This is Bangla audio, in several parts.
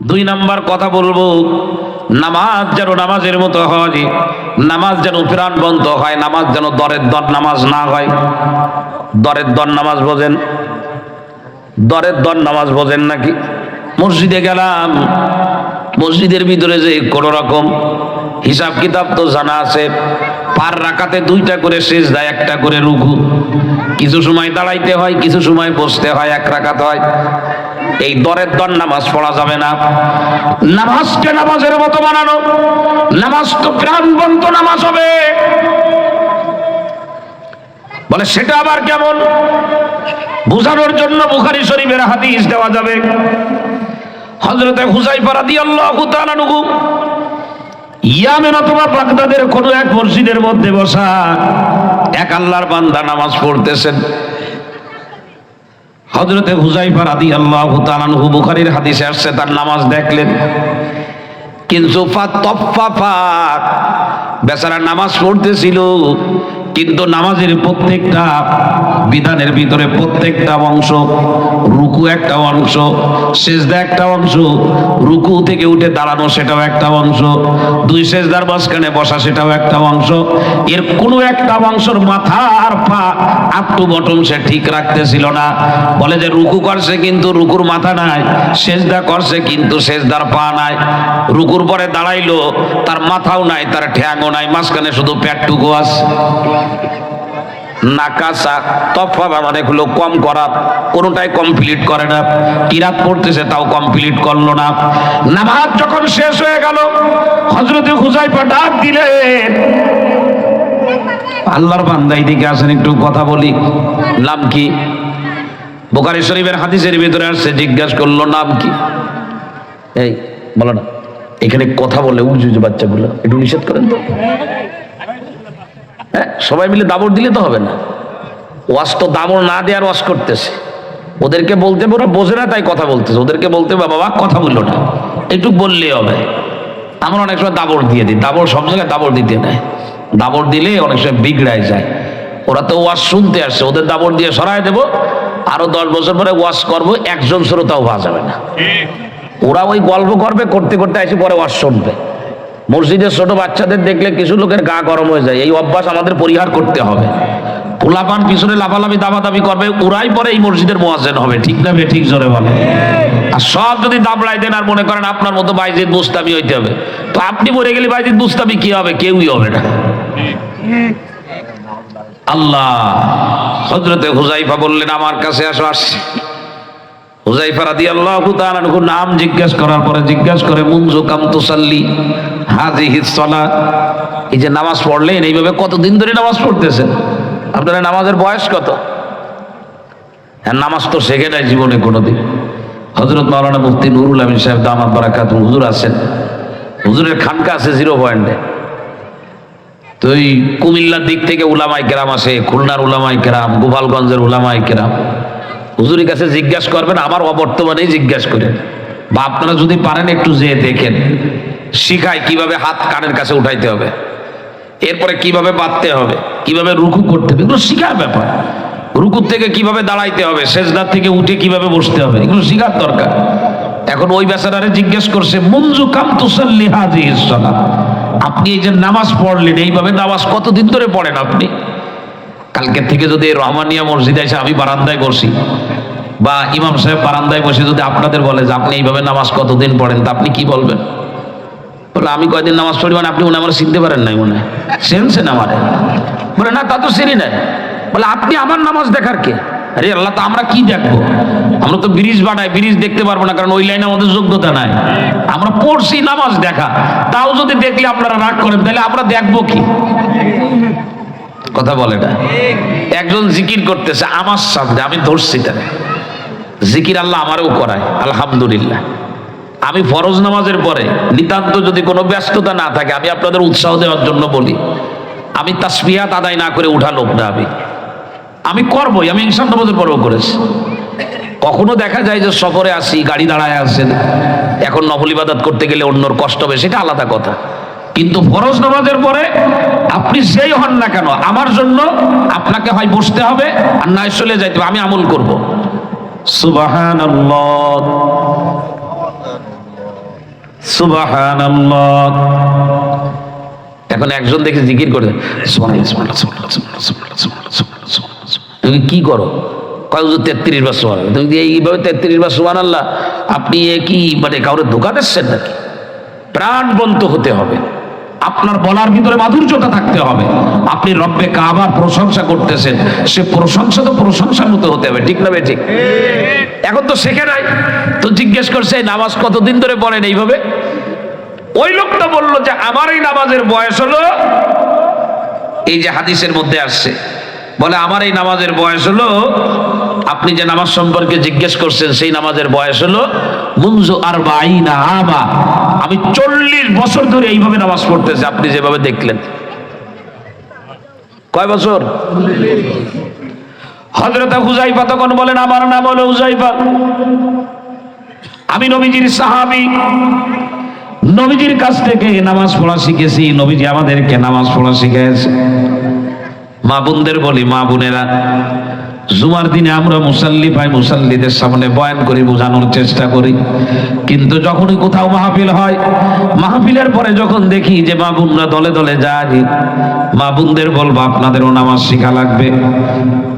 দুই নাম্বার কথা বলব, নামাজ যেন নামাজের মতো হয়, নামাজ যেন প্রাণবন্ত হয়, নামাজ যেন দরের দর নামাজ না হয়। দরের দর নামাজ বোঝেন? দরের দর নামাজ বোঝেন নাকি? মসজিদে গেলাম, মসজিদের ভিতরে যে কোনো রকম হিসাব কিতাব তো জানা আছে, পার রাখাতে দুইটা করে শেষ দেয় একটা করে রুকু। কিছু সময় দাঁড়াইতে হয়, কিছু সময় বসতে হয়, এক রাখাতে হয়। এই দরের দর নামাজ পড়া যাবে না। নামাজকে নামাজের মতো বানানো। নামাজ তো প্রাণবন্ত নামাজ হবে। বলে, সেটা আবার কেমন? বুঝানোর জন্য বুখারি শরীফের হাদিস দেওয়া যাবে। হজরতে হুসাইফা তাআলা নুহু ইয়ামেন অথবা বাগদাদের কোনো এক মসজিদের মধ্যে বসা, এক আল্লাহর বান্দা নামাজ পড়তেছেন। হজরতে হুজাইফা রাদি আল্লাহ তালানহু বুখারির হাদিসে আসছে, তার নামাজ দেখলেন। কিন্তু বেচারা নামাজ পড়তেছিল, কিন্তু নামাজের প্রত্যেকটা বিধানের ভিতরে প্রত্যেকটা অংশ, রুকু একটা অংশ, সেজদা একটা অংশ, রুকু থেকে উঠে দাঁড়ানো সেটাও একটা অংশ, দুই সেজদার মাঝখানে বসা সেটাও একটা অংশ। এর কোনো একটা অংশের মাথা আর পা আপ টু বটম সে ঠিক রাখতেছিল না। বলে যে রুকু করছে কিন্তু রুকুর মাথা নাই, সেজদা করছে কিন্তু সেজদার পা নাই। রুকুর পরে দাঁড়াইলো, তার মাথাও নাই, তার ঠ্যাংও নাই, মাঝখানে শুধু পেটটুকু আছে। নাকাসা তফা মানে হলো কম করা কোনোটাই কমপ্লিট করে না। কিরাত পড়তেছে, তাও কমপ্লিট করল না। নামাজ যখন শেষ হয়ে গেল হজরতে হুজাইফা ডাক দিলেন। আল্লাহর বান্দা দিকে আসেন, একটু কথা বলি। নাম কি? বোকারি শরীফের হাদিসের ভিতরে আসছে, জিজ্ঞাসা করল, নাম কি? এই, বলো না। এখানে কথা বলে উঁচু বাচ্চাগুলো, একটু নিষেধ করেন তো? হ্যাঁ সবাই মিলে দাবর দিলে তো হবে না। ওয়াশ তো দাবর না দেওয়ার ওয়াশ করতেছে। ওদেরকে বলতে ওরা বোঝে না তাই কথা বলতেছে। ওদেরকে বলতে বাবা কথা বলল না। একটু বললেই হবে। আমরা অনেক সময় দাবর দিয়ে দিই। দাবর সব জায়গায় দাবর দিতে নেয়। দাবর দিলে অনেক সময় বিগড়ায় যায়। ওরা তো ওয়াশ শুনতে আসছে ওদের দাবর দিয়ে সরায় দেবো। আরও দশ বছর পরে ওয়াশ করব একজন শ্রোতাও পাওয়া যাবে না। ওরা ওই গল্প করবে করতে করতে এসে পরে ওয়াশ শুনবে। মসজিদের ছোট বাচ্চাদের দেখলে কিছু লোকের গা গরম হয়ে যায়। এই অভ্যাস আমাদের পরিহার করতে হবে। পোলাপান পিছনে লাফালাফি, দাবাদাবি করবে ওরাই পরে এই মসজিদের মোয়াজেন হবে। ঠিক না ঠিক জোরে বলে আর সব যদি দাবড়াই দেন আর মনে করেন আপনার মতো বাইজিদ বুস্তামি হইতে হবে। তো আপনি মরে গেলে বাইজিদ বুস্তামি কি হবে? কেউই হবে না। আল্লাহ হজরতে হুজাইফা বললেন, আমার কাছে আসো, আসছে। হুজাইফা রাদি আল্লাহ নাম জিজ্ঞেস করার পরে জিজ্ঞেস করে, মুনজু কাম তুসাল্লি হাজি হিসলা এই যে নামাজ পড়লেন, এইভাবে কতদিন ধরে নামাজ পড়তেছেন? আপনার নামাজের বয়স কত? হ্যাঁ নামাজ তো শেখে নাই জীবনে কোনোদিন। হজরত মাওলানা মুফতি নুরুল আমিন সাহেব দামাত বারাকাত, হুজুর আছেন। হুজুরের খানকা আছে জিরো পয়েন্টে। তো ওই কুমিল্লার দিক থেকে উলামাই কেরাম আসে, খুলনার উলামাই কেরাম, গোপালগঞ্জের উলামাই কেরাম। হুজুরের কাছে জিজ্ঞাসা করবেন, আমার অবর্তমানেই জিজ্ঞাসা করেন। বা আপনারা যদি পারেন একটু যেয়ে দেখেন, শিখায় কীভাবে হাত কানের কাছে উঠাইতে হবে, এরপরে কীভাবে বাঁধতে হবে, কীভাবে রুকু করতে হবে, এগুলো শিখার ব্যাপার। রুকুর থেকে কীভাবে দাঁড়াইতে হবে, সেজদার থেকে উঠে কীভাবে বসতে হবে, এগুলো শিখার দরকার। এখন ওই বেচারারে জিজ্ঞেস করছে মঞ্জু কাম তুসাল্লি হাজি আপনি এই যে নামাজ পড়লেন, এইভাবে নামাজ কতদিন ধরে পড়েন আপনি? কালকে থেকে যদি রহমানিয়া মসজিদে এসে আমি বারান্দায় বসি, বা ইমাম সাহেব বারান্দায় বসে যদি আপনাদের বলে যে আপনি এইভাবে নামাজ কতদিন পড়েন, তা আপনি কি বলবেন? বলে, আমি কয়দিন নামাজ পড়ি? মানে আপনি হয় আমার চিনতে পারেন নাই মনে সেনছেন আমারে। বলে, না, তা তো চিনি নাই। বলে, আপনি আমার নামাজ দেখার কে? আরে আল্লাহ, তো আমরা কি দেখব? আমরা তো ব্রিজ বানাই, ব্রিজ দেখতে পারব না, কারণ ওই লাইনে আমাদের যোগ্যতা নাই। আমরা পড়ছি নামাজ দেখা। তাও যদি দেখলে আপনারা রাগ করেন, তাহলে আমরা দেখব কি? কথা বলে না। একজন জিকির করতেছে, আমার সামনে, আমি ধরছি তার জিকির আল্লাহ আমারও করায়, আলহামদুলিল্লাহ। আমি ফরজ নামাজের পরে নিতান্ত যদি কোনো ব্যস্ততা না থাকে, আমি আপনাদের উৎসাহ দেওয়ার জন্য বলি, আমি তাসবিহাত আদায় না করে উঠা লোক না আমি। আমি করবই, আমি ইনসান নামাজের পরেও করেছি। কখনো দেখা যায় যে সফরে আসি, গাড়ি দাঁড়ায় আসেন, এখন নফল করতে গেলে অন্যর কষ্ট হবে, সেটা আলাদা কথা। কিন্তু ফরজ নামাজের পরে আপনি যেই হন না কেন, আমার জন্য আপনাকে হয় বসতে হবে আর নয় চলে যাইতে আমি আমল করব। সুবাহান সুবহানাল্লাহ। এখন একজন দেখে জিকির করে। তুমি কি করো? কয় তেত্রিশ বার সুবান তুমি এইভাবে তেত্রিশ বার সুবান আল্লাহ আপনি এ কি মানে কাউরে ধোকা দিচ্ছেন নাকি? প্রাণবন্ত হতে হবে। আপনার বলার ভিতরে মাধুর্যতা থাকতে হবে। আপনি রব্বে কাবার প্রশংসা করতেছেন। সে প্রশংসা তো প্রশংসার মতো হতে হবে, ঠিক না ঠিক? এখন তো শেখে নাই। তো জিজ্ঞেস করছে নামাজ কতদিন ধরে পড়েন এইভাবে? ওই লোকটা বলল যে, আমার এই নামাজের বয়স হলো, এই যে হাদিসের মধ্যে আসছে, বলে, আমার এই নামাজের বয়স হলো আপনি যে নামাজ সম্পর্কে জিজ্ঞেস করছেন, সেই নামাজের বয়স হলো মুনজু আর আমি চল্লিশ বছর ধরে এইভাবে নামাজ পড়তেছি, আপনি যেভাবে দেখলেন। কয় বছর? হজরত হুজাইফা তখন বলেন, আমার নাম হলো হুজাইফা আমি নবীজির সাহাবি। নবীজির কাছ থেকে নামাজ পড়া শিখেছি, নবীজি আমাদেরকে নামাজ পড়া শিখেছে মা বোনদের বলি, মা বোনেরা জুমার দিনে আমরা মুসাল্লি পাই মুসাল্লিদের সামনে বয়ান করি, বোঝানোর চেষ্টা করি। কিন্তু যখনই কোথাও মাহফিল হয়, মাহফিলের পরে যখন দেখি যে মা বোনরা দলে দলে যায়, মা বোনদের বলব, আপনাদেরও নামাজ শেখা লাগবে।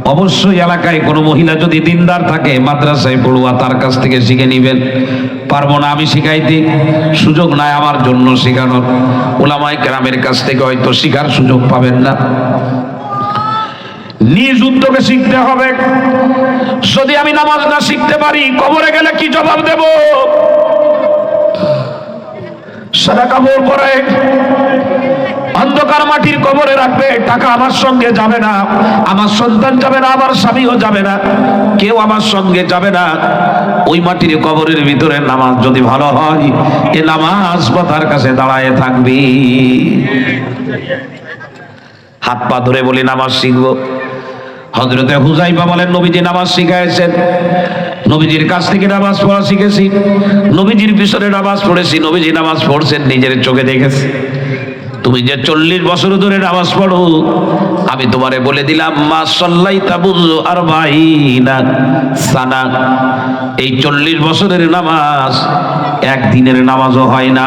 অবশ্যই এলাকায় কোনো মহিলা যদি দিনদার থাকে, মাদ্রাসায় পড়ুয়া তার কাছ থেকে শিখে নিবেন। পারব না আমি শিখাইতে, সুযোগ নাই আমার জন্য শেখানোর। ওলামাই গ্রামের কাছ থেকে হয়তো শিখার সুযোগ পাবেন না। নিজ উদ্যোগে শিখতে হবে। যদি আমি নামাজ না শিখতে পারি, কবরে গেলে কি জবাব দেব? সাদা কাপড় পরে অন্ধকার মাটির কবরে রাখবে, টাকা আমার সঙ্গে যাবে না। আমার সন্তান যাবে না, আমার স্বামীও যাবে না। কেউ আমার সঙ্গে যাবে না। ওই মাটির কবরের ভিতরে নামাজ যদি ভালো হয়, এ নামাজ তার কাছে দাঁড়ায় থাকবি। হাত পা ধরে বলি, নামাজ শিখব। হজরতে হুজাইফা বলেন, নবীজি নামাজ শিখাইছেন। নবীজির কাছ থেকে নামাজ পড়া শিখেছি। নবীজির পিছনে নামাজ পড়েছি, নবীজি নামাজ পড়ছেন, নিজের চোখে দেখেছি। তুমি যে চল্লিশ বছর ধরে নামাজ পড়ো, আমি তোমারে বলে দিলাম, মা সল্লাই তাবুজ আর সানা। এই চল্লিশ বছরের নামাজ একদিনের নামাজও হয় না।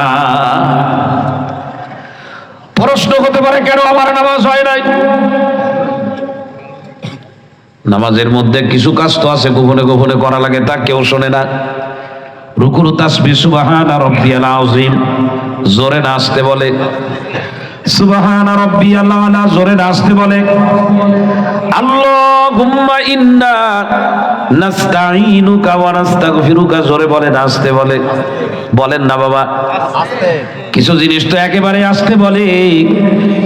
প্রশ্ন হতে পারে, কেন আমার নামাজ হয় নাই? নামাজের মধ্যে কিছু কাজ তো আছে, গোপনে গোপনে করা লাগে, তা কেউ শোনে না। রুকুরু তাসবি সুবাহানা রব্বিয়াল আযীম। জোরে নাচতে বলে। সুবাহানা রব্বিয়াল আলা জোরে বলে। জোরে বলে নাচতে বলে। বলেন না বাবা। কিছু জিনিস তো একেবারে আসতে বলে।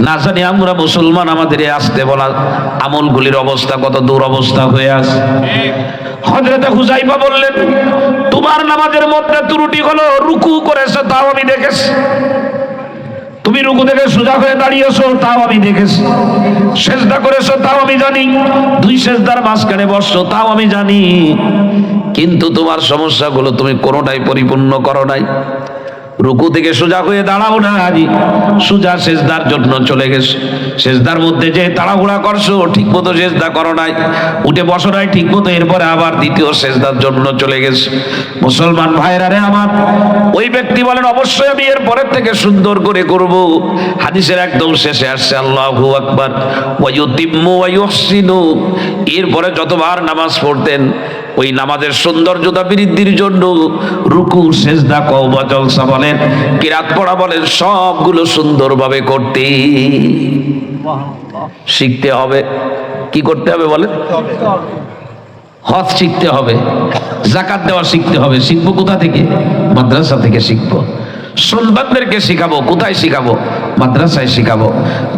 না জানি আমরা মুসলমান, আমাদের আসতে বলা আমলগুলির অবস্থা কত দূর অবস্থা হয়ে আছে। হজরতে হুজাইফা বললেন, তোমার নামাজের মধ্যে ত্রুটি হলো রুকু করেছে, তাও আমি দেখেছি তুমি রুকু থেকে সোজা হয়ে দাঁড়িয়েছো, তাও আমি দেখেছি। সেজদা করেছ, তাও আমি জানি। দুই সেজদার মাঝখানে বসছো, তাও আমি জানি। কিন্তু তোমার সমস্যাগুলো তুমি কোনোটাই পরিপূর্ণ করো নাই। রুকু থেকে সোজা হয়ে দাঁড়াও না আজি। সোজা সেজদার জন্য চলে গেছে। সেজদার মধ্যে যে তাড়াহুড়া করছ ঠিক মতো সেজদা করো নাই। উঠে বসো নাই ঠিক মতো এরপরে আবার দ্বিতীয় সেজদার জন্য চলে গেছে। মুসলমান ভাইরা রে আমার, ওই ব্যক্তি বলেন, অবশ্যই আমি এর পরের থেকে সুন্দর করে করব। হাদিসের একদম শেষে আসছে, আল্লাহু আকবার ওয়ায়ুতিম্মু ওয়ায়ুহসিনু এরপরে যতবার নামাজ পড়তেন ওই নামাজের সৌন্দর্যতা বৃদ্ধির জন্য রুকু, সেজদা কওবা জলসা বলেন, কিরাত পড়া বলেন, সবগুলো সুন্দরভাবে করতে শিখতে হবে। কি করতে হবে বলেন? হজ শিখতে হবে, জাকাত দেওয়া শিখতে হবে। শিখব কোথা থেকে? মাদ্রাসা থেকে শিখব। সন্তানদেরকে শিখাবো, কোথায় শিখাবো? মাদ্রাসায় শিখাবো।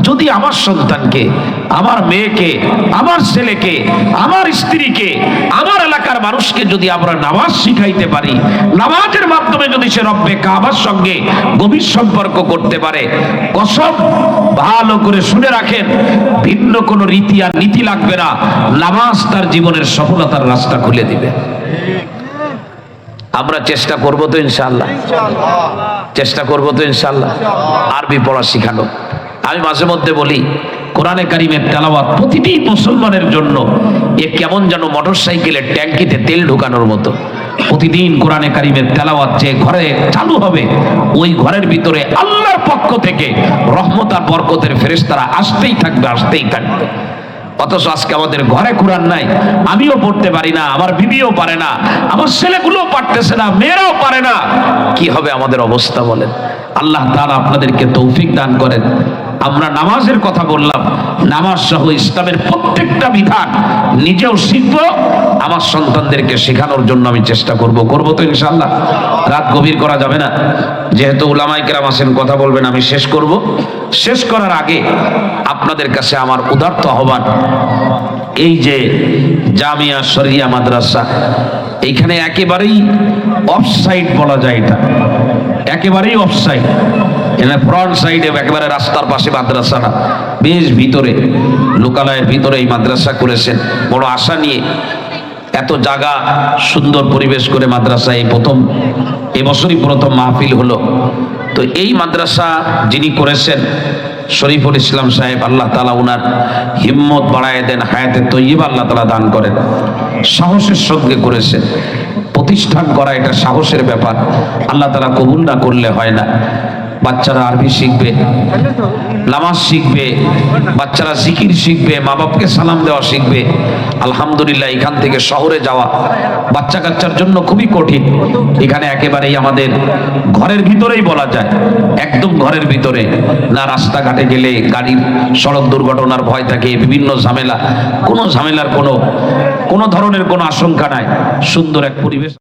যদি আমার সন্তানকে, আমার মেয়েকে, আমার ছেলেকে, আমার স্ত্রীকে, আমার এলাকার মানুষকে যদি আমরা নামাজ শিখাইতে পারি, নামাজের মাধ্যমে যদি সে রব্বে কাবার সঙ্গে গভীর সম্পর্ক করতে পারে, কসম ভালো করে শুনে রাখেন, ভিন্ন কোনো রীতি আর নীতি লাগবে না, নামাজ তার জীবনের সফলতার রাস্তা খুলে দিবে। আমরা চেষ্টা করব তো ইনশাল্লাহ চেষ্টা করব তো ইনশাল্লাহ আরবি পড়া শিখানো। আমি মাঝে মধ্যে বলি, কোরআনে কারিমের তেলাওয়াত প্রতিটি মুসলমানের জন্য এ কেমন যেন মোটর সাইকেলের ট্যাঙ্কিতে তেল ঢোকানোর মতো। প্রতিদিন কোরআনে কারিমের তেলাওয়াত যে ঘরে চালু হবে, ওই ঘরের ভিতরে আল্লাহর পক্ষ থেকে রহমত আর বরকতের ফেরেশতারা আসতেই থাকবে আসতেই থাকবে। অথচ আজকে আমাদের ঘরে কোরআন নাই, আমিও পড়তে পারি না, আমার বিবিও পারে না, আমার ছেলেগুলো পারতেছে না, মেয়েরাও পারে না। কি হবে আমাদের অবস্থা বলেন? আল্লাহ তাআলা আপনাদেরকে তৌফিক দান করেন। আমরা নামাজের কথা বললাম, নামাজ সহ ইসলামের প্রত্যেকটা বিধান নিজেও শিখব, আমার সন্তানদেরকে শেখানোর জন্য আমি চেষ্টা করব। করব তো ইনশাল্লাহ রাত গভীর করা যাবে না। যেহেতু উলামাই কেরাম আছেন কথা বলবেন, আমি শেষ করব। শেষ করার আগে আপনাদের কাছে আমার উদার্ত আহ্বান, এই যে জামিয়া শরিয়া মাদ্রাসা, এইখানে একেবারেই অফসাইড বলা যায় এটা। একেবারেই অফসাইড এখানে ফ্রন্ট সাইডে একেবারে রাস্তার পাশে মাদ্রাসা না, বেশ ভিতরে, লোকালয়ের ভিতরে এই মাদ্রাসা করেছেন বড় আশা নিয়ে এত জায়গা সুন্দর পরিবেশ করে মাদ্রাসা এই প্রথম এবছরই প্রথম মাহফিল হলো। তো এই মাদ্রাসা যিনি করেছেন, শরীফুল ইসলাম সাহেব, আল্লাহ তালা উনার হিম্মত বাড়ায় দেন, হায়াতে তৈব আল্লাহ তালা দান করেন। সাহসের সঙ্গে করেছেন। প্রতিষ্ঠান করা এটা সাহসের ব্যাপার। আল্লাহ তালা কবুল না করলে হয় না। বাচ্চারা আরবি শিখবে, নামাজ শিখবে, বাচ্চারা জিকির শিখবে মা বাপকে সালাম দেওয়া শিখবে। আলহামদুলিল্লাহ, এখান থেকে শহরে যাওয়া বাচ্চা কাচ্চার জন্য খুবই কঠিন। এখানে একেবারেই আমাদের ঘরের ভিতরেই বলা যায়, একদম ঘরের ভিতরে। না রাস্তাঘাটে গেলে গাড়ির সড়ক দুর্ঘটনার ভয় থাকে, বিভিন্ন ঝামেলা। কোনো ঝামেলার কোনো কোনো ধরনের কোনো আশঙ্কা নাই। সুন্দর এক পরিবেশ।